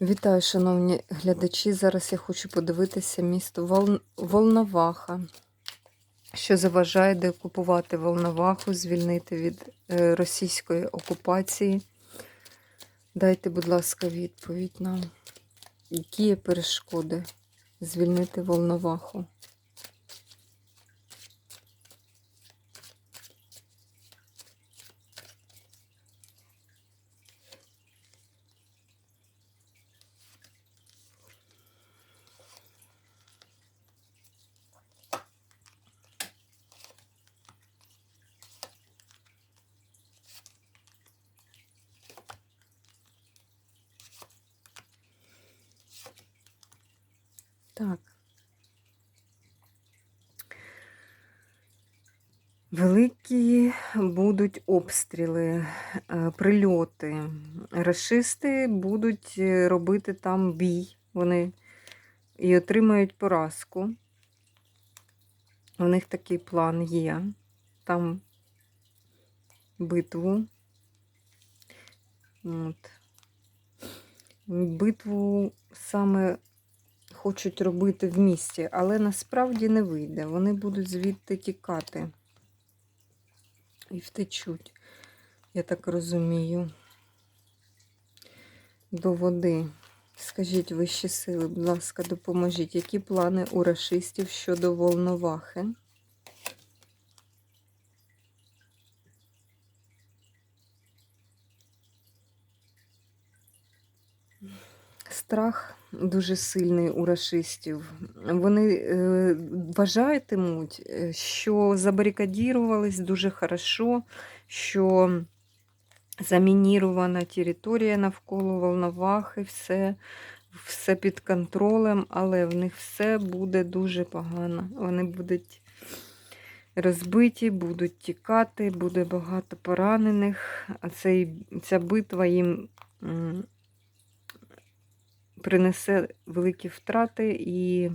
Вітаю, шановні глядачі. Зараз я хочу подивитися місто Вол... Волноваха, що заважає деокупувати Волноваху, звільнити від е, російської окупації. Дайте, будь ласка, відповідь нам. Які є перешкоди звільнити Волноваху? Так. Великі будуть обстріли, е, прильоти. Рашисти будуть е, робити там бій. Вони і отримають поразку. У них такий план є. Там битву. От. Битву саме хочуть робити в місті, але насправді не вийде. Вони будуть звідти тікати і втечуть, я так розумію, до води. Скажіть вищі сили, будь ласка, допоможіть, які плани у рашистів щодо Волновахи? Страх дуже сильний у рашистів. Вони е, вважатимуть, е, що забарикадірувались дуже хорошо, що замінірована територія навколо Волновахи, все, все під контролем, але в них все буде дуже погано. Вони будуть розбиті, будуть тікати, буде багато поранених, а ця битва їм. Принесе великі втрати і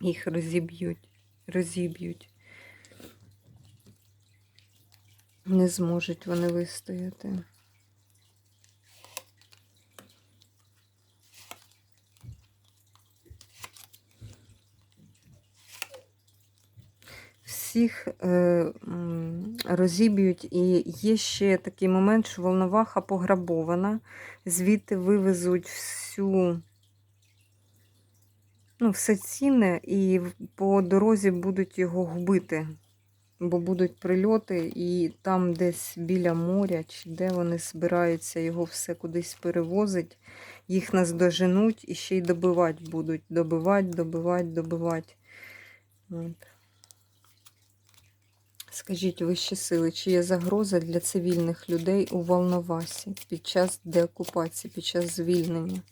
їх розіб'ють, розіб'ють. Не зможуть вони вистояти. Всіх е, розіб'ють, і є ще такий момент, що Волноваха пограбована, звідти вивезуть всю, ну, все цінне, і по дорозі будуть його губити, бо будуть прильоти, і там десь біля моря, чи де вони збираються його все кудись перевозить, їх наздоженуть і ще й добивати будуть. Добивати, добивати, добивати. От. Скажіть вищі сили, чи є загроза для цивільних людей у Волновасі під час деокупації, під час звільнення?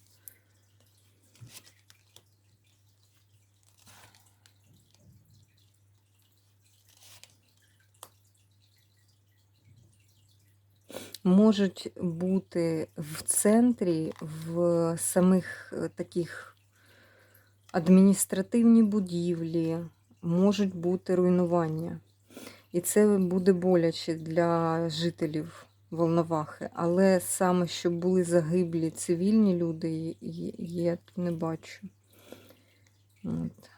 Можуть бути в центрі, в самих е, таких адміністративні будівлі, можуть бути руйнування. І це буде боляче для жителів Волновахи. Але саме, щоб були загиблі цивільні люди, я тут не бачу. От.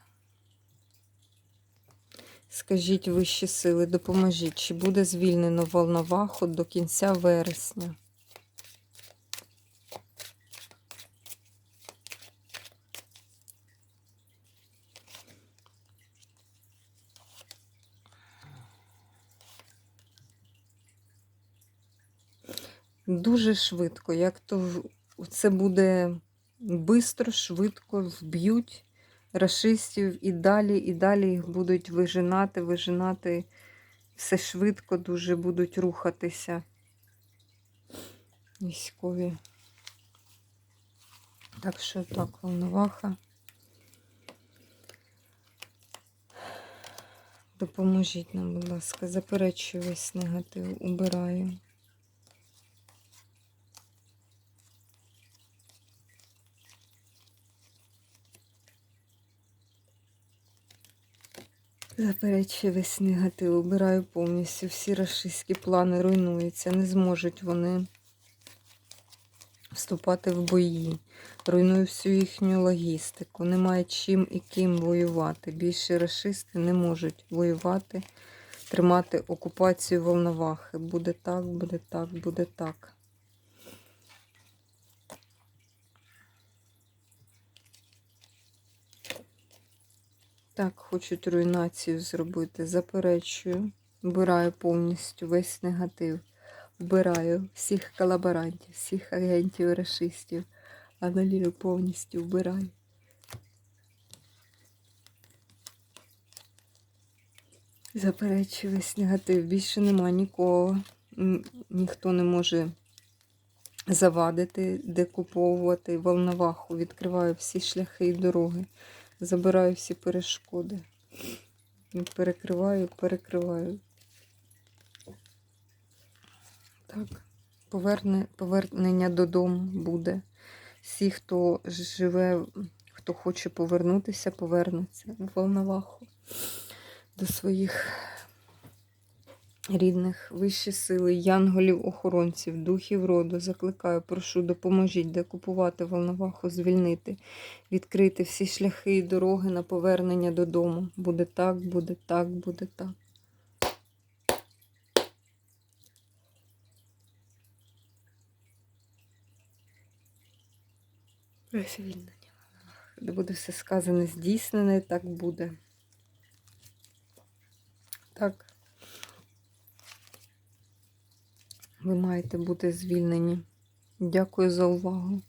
Скажіть вищі сили, допоможіть, чи буде звільнено Волноваху до кінця вересня? Дуже швидко, як то це буде бистро, швидко вб'ють рашистів і далі, і далі їх будуть вижинати, вижинати. Все швидко дуже будуть рухатися військові. Так що так, Волноваха. Допоможіть нам, будь ласка, заперечую весь негатив, убираю. Заперечую весь негатив, убираю повністю. Всі рашистські плани руйнуються. Не зможуть вони вступати в бої, руйнує всю їхню логістику, немає чим і ким воювати. Більше расисти не можуть воювати, тримати окупацію Волновахи. Буде так, буде так, буде так. Так, хочуть руйнацію зробити. Заперечую. Вбираю повністю весь негатив. Вбираю всіх колаборантів, всіх агентів расистів. Аналію повністю вбираю. Заперечую весь негатив. Більше нема нікого. Ніхто не може завадити, декуповувати волноваху. Відкриваю всі шляхи і дороги. Забираю всі перешкоди. Перекриваю, перекриваю. Так, поверне, повернення додому буде. Всі, хто живе, хто хоче повернутися, повернуться в Волноваху до своїх рідних, вищі сили, янголів, охоронців, духів роду. Закликаю, прошу, допоможіть декупувати Волноваху, звільнити, відкрити всі шляхи і дороги на повернення додому. Буде так, буде так, буде так. Звільнення. Де буде все сказане, здійснене, так буде. Так. Ви маєте бути звільнені. Дякую за увагу.